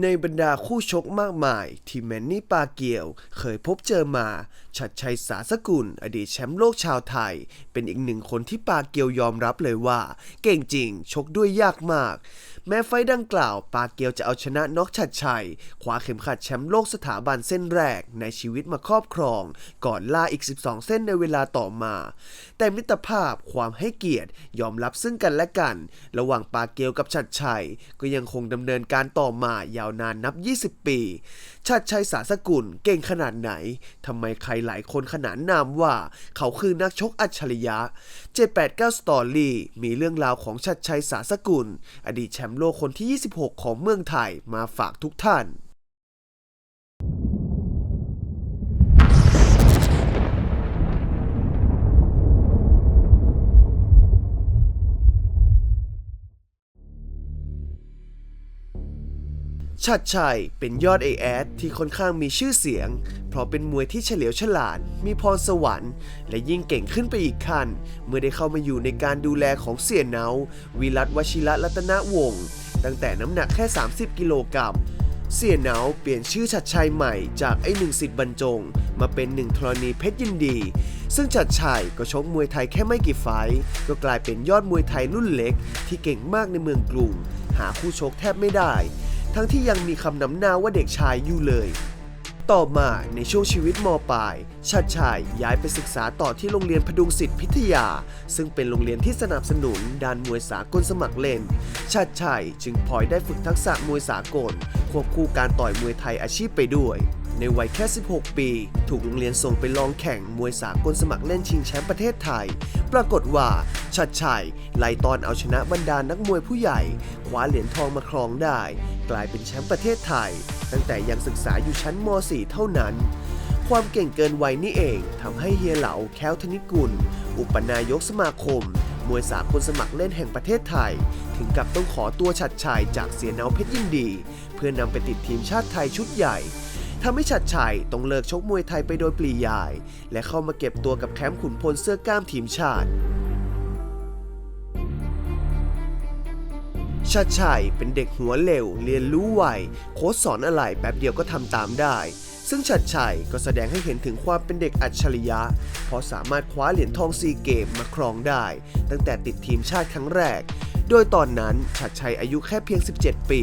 ในบรรดาคู่ชกมากมาย ที่แมนนี่ปาเกียวเคยพบเจอมา ชัดชัยสาสกุล อดีตแชมป์โลกชาวไทย เป็นอีกหนึ่งคนที่ปาเกียวยอมรับเลยว่า เก่งจริง ชกด้วยยากมากแม้ไฟดังกล่าว ปาเกียวจะเอาชนะน็อกชัดชัยคว้าเข็มขัดแชมป์โลกสถาบันเส้นแรกในชีวิตมาครอบครอง ก่อนล่าอีก 12 เส้นในเวลาต่อมา แต่มิตรภาพความให้เกียรติยอมรับซึ่งกันและกัน ระหว่างปาเกียวกับชัดชัย ก็ยังคงดำเนินการต่อมายาวนานนับ 20 ปีชัดชัยสาสกุลเก่งขนาดไหนทำไมใครหลายคนขนานนามว่า เขาคือนักชกอัจฉริยะ 789 สตอรี่มีเรื่องราวของชัดชัยสาสกุล อดีตแชมป์โลกคนที่ 26 ของเมืองไทยมาฝากทุกท่าน ชัดชัยเป็นยอดไอแอดที่ค่อนข้างมีชื่อเสียง เพราะเป็นมวยที่เฉลียวฉลาด มีพรสวรรค์ และยิ่งเก่งขึ้นไปอีกขั้น เมื่อได้เข้ามาอยู่ในการดูแลของเสี่ยเนาวิรัตวชิระรัตนวงศ์ตั้งแต่น้ำหนักแค่ 30 กิโลกรัมเสี่ยเนาเปลี่ยนชื่อชัดชัยใหม่จากไอ้หนึ่งสิทธิ์บรรจง มาเป็นหนึ่งธรณีเพชรยินดี ซึ่งชัดชัยก็ชกมวยไทยแค่ไม่กี่ไฟก็กลายเป็นยอดมวยไทยรุ่นเล็ก ที่เก่งมากในเมืองกรุงหาคู่ชกแทบไม่ได้ ทั้งที่ยังมีคำนำหน้าว่าเด็กชายอยู่เลย ต่อมาในช่วงชีวิตมปลายชาติชายย้ายไปศึกษาต่อที่โรงเรียนพดุงสิทธิพิทยา ซึ่งเป็นโรงเรียนที่สนับสนุนด้านมวยสากลสมัครเล่นชาติชายจึงพลอยได้ฝึกทักษะมวยสากล ควบคู่การต่อยมวยไทยอาชีพไปด้วย ในวัยแค่ 16 ปี ถูกโรงเรียนส่งไปลองแข่งมวยสากลสมัครเล่นชิงแชมป์ประเทศไทย ปรากฏว่าชัดชัยไล่ตอนเอาชนะบรรดานักมวยผู้ใหญ่คว้าเหรียญทองมาครองได้ กลายเป็นแชมป์ประเทศไทย ตั้งแต่ยังศึกษาอยู่ชั้นม .4 เท่านั้นความเก่งเกินวัยนี่เองทำให้เฮียเหลาแค้วธนิกุล อุปนายกสมาคม มวยสากลสมัครเล่นแห่งประเทศไทย ถึงกับต้องขอตัวชัดชัยจากเสียเนาเพชรยินดี เพื่อนำไปติดทีมชาติไทยชุดใหญ่ ทำให้ชัดชัยต้องเลิกชกมวยไทยไปโดยปลียาย และเข้ามาเก็บตัวกับแคมป์ขุนพลเสื้อกล้ามทีมชาติชัดชัยเป็นเด็กหัวเร็ว เรียนรู้ไวโค้ชสอนอะไรแป๊บเดียวก็ทำตามได้ ซึ่งชัดชัยก็แสดงให้เห็นถึงความเป็นเด็กอัจฉริยะ เพราะสามารถคว้าเหรียญทองซีเกมมาครองได้ ตั้งแต่ติดทีมชาติครั้งแรก โดยตอนนั้นชัดชัยอายุแค่เพียง 17 ปี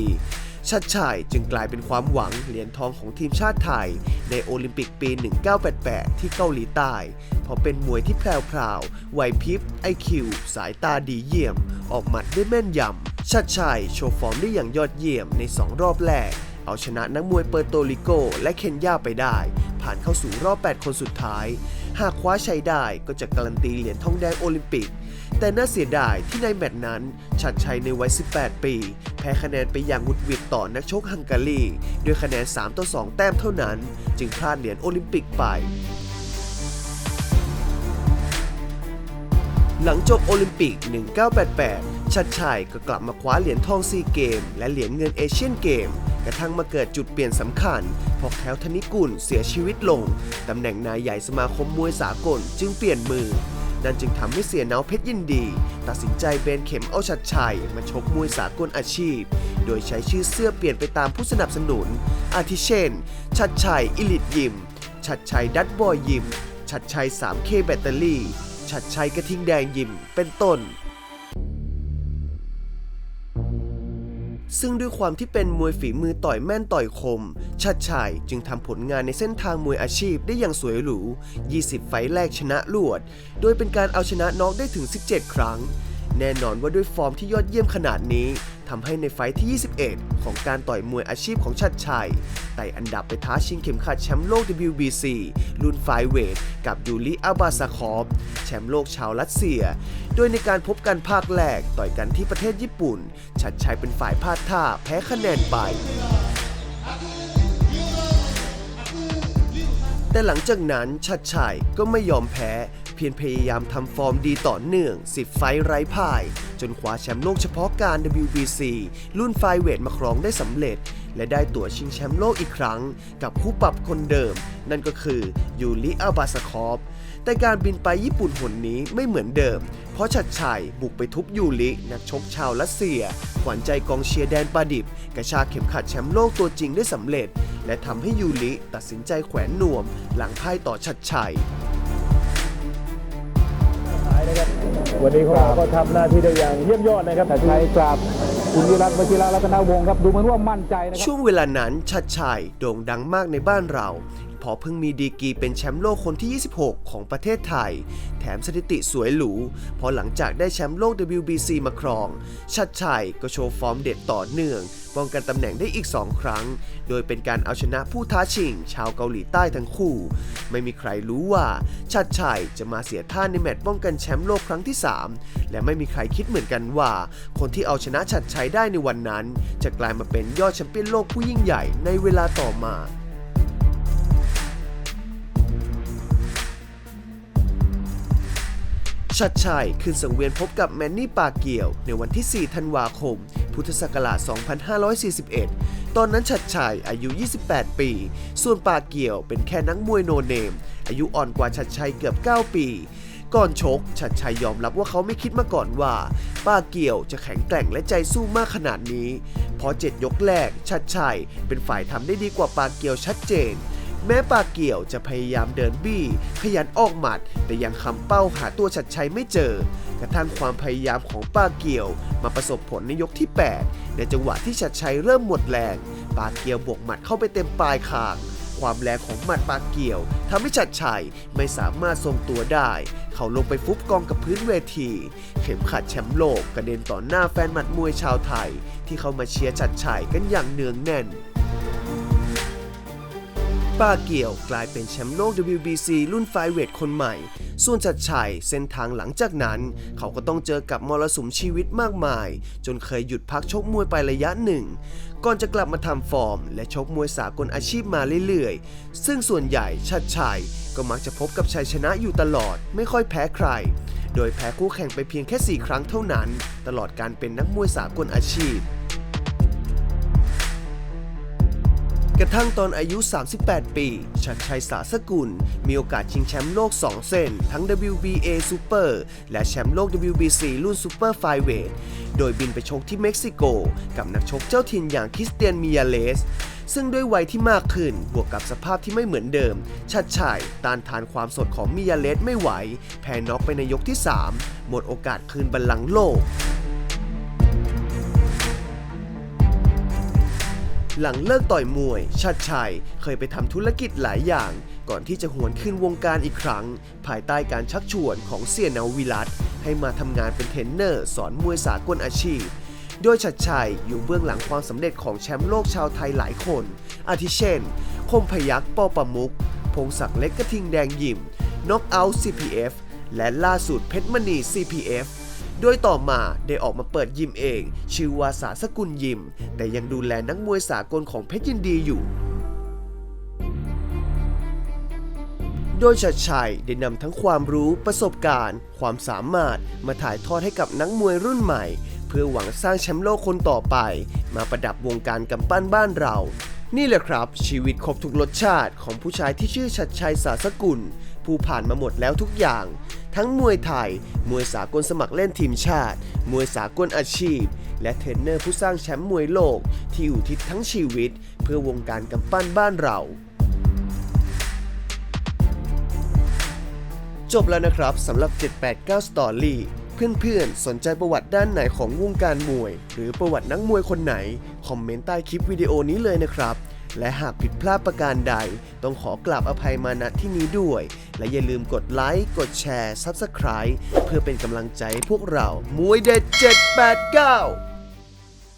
ชัดชัยจึงกลายเป็นความหวังเหรียญทองของทีมชาติไทย ในโอลิมปิกปี 1988 ที่เกาหลีใต้ เพราะเป็นมวยที่แพรวๆไหวพริบไอคิวสายตาดีเยี่ยม ออกหมัดได้แม่นยำชัดชัยโชว์ฟอร์มได้อย่างยอดเยี่ยมใน 2 รอบแรก เอาชนะนักมวยเปอร์โตริโกและเคนยาไปได้ ผ่านเข้าสู่รอบ 8 คนสุดท้าย หากคว้าชัยได้ก็จะการันตีเหรียญทองแดงโอลิมปิก แต่น่าเสียดายที่ในแมตช์นั้น ชัดชัยในวัย 18 ปี แพ้คะแนนไปอย่างหุดหวิดต่อนักชกฮังการีด้วยคะแนน 3 ต่อ 2 แต้มเท่านั้น จึงพลาดเหรียญโอลิมปิกไป หลังจบโอลิมปิก 1988 ชัดชัยก็กลับมาคว้าเหรียญทองซีเกม และเหรียญเงินเอเชียนเกมกระทั่งมาเกิดจุดเปลี่ยนสำคัญพอแคล้วธนิกุลเสียชีวิตลง ตำแหน่งนายใหญ่สมาคมมวยสากลจึงเปลี่ยนมือ นั่นจึงทำให้เสียเนาเพชรยินดี ตัดสินใจเบนเข็มเอาชัดชัยมาชกมวยสากลอาชีพ โดยใช้ชื่อเสื้อเปลี่ยนไปตามผู้สนับสนุน อาทิเช่น ชัดชัยอิลิทยิม ชัดชัยดัตบอยยิม ชัดชัย 3K แบตเตอรี่ ชัดชัยกระทิงแดงยิม เป็นต้น ซึ่งด้วยความที่เป็นมวยฝีมือต่อยแม่นต่อยคม ชัดชัยจึงทำผลงานในเส้นทางมวยอาชีพได้อย่างสวยหรู 20 ไฟแรกชนะรวด โดยเป็นการเอาชนะน็อกได้ถึง 17 ครั้ง แน่นอนว่าด้วยฟอร์มที่ยอดเยี่ยมขนาดนี้ ทำให้ในไฟที่ 21 ของการต่อยมวยอาชีพของชัดชัยไต่อันดับไปท้าชิงเข็มขัดแชมป์โลก WBC รุ่นไฟเวทกับยูริอาบาซาคอฟแชมป์โลกชาวรัสเซีย โดยในการพบกันภาคแรกต่อยกันที่ประเทศญี่ปุ่น ชัดชัยเป็นฝ่ายพลาดท่าแพ้คะแนนไปแต่หลังจากนั้นชัดชัยก็ไม่ยอมแพ้ พียรพยายามทำฟอร์มดีต่อเนื่อง 10 ไฟไร้พ่าย จนคว้าแชมป์โลกเฉพาะการ WBC รุ่นไฟเวทมาครองได้สำเร็จ และได้ตั๋วชิงแชมป์โลกอีกครั้ง กับคู่ปรับคนเดิม นั่นก็คือยูริอาบาสคอฟแต่แต่การบินไปญี่ปุ่นหนนี้ไม่เหมือนเดิม เพราะชัดชัยบุกไปทุบยูรินักชกชาวรัสเซีย ขวัญใจกองเชียร์แดนปาดิบ กระชากเข็มขัดแชมป์โลกตัวจริงได้สำเร็จ และทำให้ยูริตัดสินใจแขวนนวม หลังพ่ายต่อชัดชัย วันนี้เขาก็ทำหน้าที่ได้อย่างเยี่ยมยอดนะครับชัดชัยกับคุณวิรัตวชิระรัตนวงศ์ครับ ดูเหมือนว่ามั่นใจนะครับ ช่วงเวลานั้นชัดชัยโด่งดังมากในบ้านเราเพอเพิ่งมีดีกรีเป็นแชมป์โลกคนที่ 26 ของประเทศไทย แถมสถิติสวยหรูเพอหลังจากได้แชมป์โลก WBC มาครอง ชัดชัยก็โชว์ฟอร์มเด็ดต่อเนื่อง ป้องกันตำแหน่งได้อีก 2 ครั้ง โดยเป็นการเอาชนะผู้ท้าชิง ชาวเกาหลีใต้ทั้งคู่ ไม่มีใครรู้ว่าชัดชัยจะมาเสียท่าในแมตช์ป้องกันแชมป์โลกครั้งที่ 3 และไม่มีใครคิดเหมือนกันว่า คนที่เอาชนะชัดชัยได้ในวันนั้น จะกลายมาเป็นยอดแชมเปี้ยนโลกผู้ยิ่งใหญ่ในเวลาต่อมาชัดชัยขึ้นสังเวียนพบกับแมนนี่ปาเกียว ในวันที่ 4 ธันวาคม พุทธศักราช 2541 ตอนนั้นชัดชัยอายุ 28 ปี ส่วนปาเกียวเป็นแค่นักมวยโนเนม อายุอ่อนกว่าชัดชัยเกือบ 9 ปี ก่อนชก ชัดชัยยอมรับว่าเขาไม่คิดมาก่อนว่า ป้าเกี่ยวจะแข็งแกร่งและใจสู้มากขนาดนี้ เพราะเจ็ดยกแรก ชัดชัยเป็นฝ่ายทำได้ดีกว่าปาเกี่ยวชัดเจน แม้ปาเกี่ยวจะพยายามเดินบี้ ขยันออกหมัด แต่ยังคำเป้าหาตัวชัดชัยไม่เจอ กระทั่งความพยายามของปาเกี่ยว มาประสบผลในยกที่ 8 ในจังหวะที่ชัดชัยเริ่มหมดแรง ปาเกี่ยวบวกหมัดเข้าไปเต็มปลายคางความแรงของหมัดปาเกี่ยวทำให้ชัดชัยไม่สามารถทรงตัวได้ เขาลงไปฟุบกองกับพื้นเวที เข็มขัดแชมป์โลกกระเด็นต่อหน้าแฟนหมัดมวยชาวไทย ที่เข้ามาเชียร์ชัดชัยกันอย่างเนืองแน่น ป้าเกียวกลายเป็นแชมป์โลก WBC รุ่นไฟเวทคนใหม่ ส่วนจัดชัยเส้นทางหลังจากนั้น เขาก็ต้องเจอกับมรสุมชีวิตมากมาย จนเคยหยุดพักชกมวยไประยะหนึ่ง ก่อนจะกลับมาทำฟอร์ม และชกมวยสากลอาชีพมาเรื่อยๆ ซึ่งส่วนใหญ่ชัดชัยก็มักจะพบกับชัยชนะอยู่ตลอด ไม่ค่อยแพ้ใคร โดยแพ้คู่แข่งไปเพียงแค่ 4 ครั้งเท่านั้น ตลอดการเป็นนักมวยสากลอาชีพ กระทั่งตอนอายุ 38 ปี ชัดชัยสาสกุล มีโอกาสชิงแชมป์โลก 2 เส้น ทั้ง WBA Super และแชมป์โลก WBC รุ่น Super f l y w e i g h t โดยบินไปชกที่เม็กซิโก กับนักชกเจ้าถิ่นอย่างคริสเตียนมิยาเลส ซึ่งด้วยวัยที่มากขึ้น บวกกับสภาพที่ไม่เหมือนเดิม ชัดชัยต้านทานความสดของมิยาเลสไม่ไหว แพ้น็อกไปในยกที่ 3 หมดโอกาสคืนบัลลังก์โลก หลังเลิกต่อยมวย ชัดชัย เคยไปทำธุรกิจหลายอย่าง ก่อนที่จะหวนขึ้นวงการอีกครั้ง ภายใต้การชักชวนของเซียนาวิรัตให้มาทำงานเป็นเทรนเนอร์ สอนมวยสากลอาชีพ โดยชัดชัยอยู่เบื้องหลังความสำเร็จของแชมป์โลกชาวไทยหลายคน อาทิเช่น คมพยักปอประมุก พงศักดิ์เล็กกระทิงแดงยิมน็อกเอาท์ CPF และล่าสุดเพชรมณี CPF โดยต่อมาได้ออกมาเปิดยิมเอง ชื่อว่าสาสกุลยิม แต่ยังดูแลนักมวยสากลของเพชรยินดีอยู่โดยชัดชัยได้นำทั้งความรู้ประสบการณ์ ความสามารถมาถ่ายทอดให้กับนักมวยรุ่นใหม่ เพื่อหวังสร้างแชมป์โลกคนต่อไป มาประดับวงการกำปั้นบ้านเรา นี่แหละครับ ชีวิตครบทุกรสชาติของผู้ชายที่ชื่อชัดชัยสาสกุล ผู้ผ่านมาหมดแล้วทุกอย่าง ทั้งมวยไทย มวยสากลสมัครเล่นทีมชาติ มวยสากลอาชีพ และเทรนเนอร์ผู้สร้างแชมป์มวยโลก ที่อุทิศทั้งชีวิต เพื่อวงการกำปั้นบ้านเราจบแล้วนะครับสำหรับ 789 Story เพื่อนๆ สนใจประวัติด้านไหนของวงการมวย หรือประวัตินักมวยคนไหน คอมเมนต์ใต้คลิปวิดีโอนี้เลยนะครับ และหากผิดพลาดประการใด ต้องขอกราบอภัยมาณที่นี้ด้วย และอย่าลืมกดไลค์ กดแชร์ Subscribe เพื่อเป็นกำลังใจให้พวกเรามวยเด็ด 789